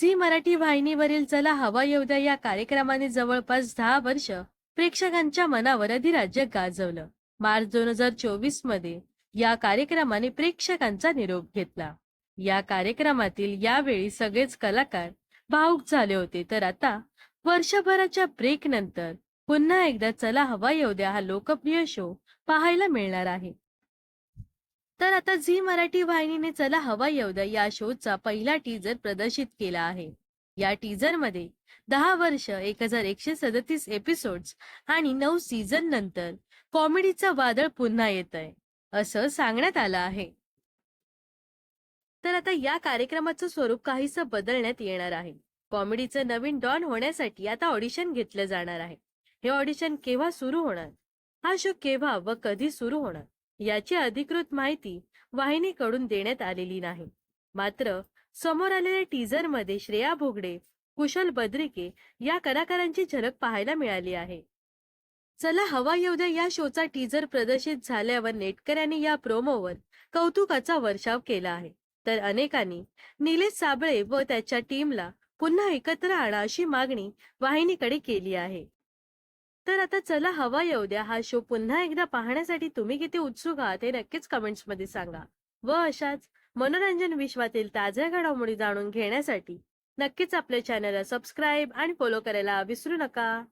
Zee Marathi वाहिनीवरील चला हवा येऊ द्या या कार्यक्रमाने जवळपास दहा वर्ष प्रेक्षकांच्या मनावर अधिराज्य गाजवलं. मार्च दोन हजार चोवीसमध्ये या कार्यक्रमाने प्रेक्षकांचा निरोप घेतला. या कार्यक्रमातील यावेळी सगळेच कलाकार भाऊक झाले होते. तर आता वर्षभराच्या ब्रेक नंतर पुन्हा एकदा चला हवा येऊ द्या हा लोकप्रिय शो पाहायला मिळणार आहे. तर आता झी मराठी वाहिनीने चला हवा येऊद्या या शोचा पहिला टीजर प्रदर्शित केला आहे. या टीजरमध्ये दहा वर्ष एक हजार एकशे सदतीस एपिसोड्स आणि नऊ सीझन नंतर कॉमेडीचं वादळ पुन्हा येत आहे असं सांगण्यात आलं आहे. तर आता या कार्यक्रमाचं स्वरूप काहीसं बदलण्यात येणार आहे. कॉमेडीचं नवीन डॉन होण्यासाठी आता ऑडिशन घेतलं जाणार आहे. हे ऑडिशन केव्हा सुरू होणार? हा शो केव्हा व कधी सुरू होणार? याची अधिकृत माहिती वाहिनीकडून देण्यात आलेली नाही. मात्र समोर आलेल्या टीझरमध्ये श्रेया भोगडे कुशल बद्रिके या कलाकारांची झलक पाहायला मिळाली आहे. चला हवा येऊ द्या या शोचा टीझर प्रदर्शित झाल्यावर नेटकऱ्यांनी या प्रोमोवर कौतुकाचा वर्षाव केला आहे. तर अनेकांनी निलेश साबळे व त्याच्या टीमला पुन्हा एकत्र आणा अशी मागणी वाहिनीकडे केली आहे. तर आता चला हवा येऊ द्या. हा शो पुन्हा एकदा पाहण्यासाठी तुम्ही किती उत्सुक आहात हे नक्कीच कमेंट्समध्ये सांगा. व अशाच मनोरंजन विश्वातील ताज्या घडामोडी जाणून घेण्यासाठी नक्कीच आपल्या चॅनलला सबस्क्राईब आणि फॉलो करायला विसरू नका.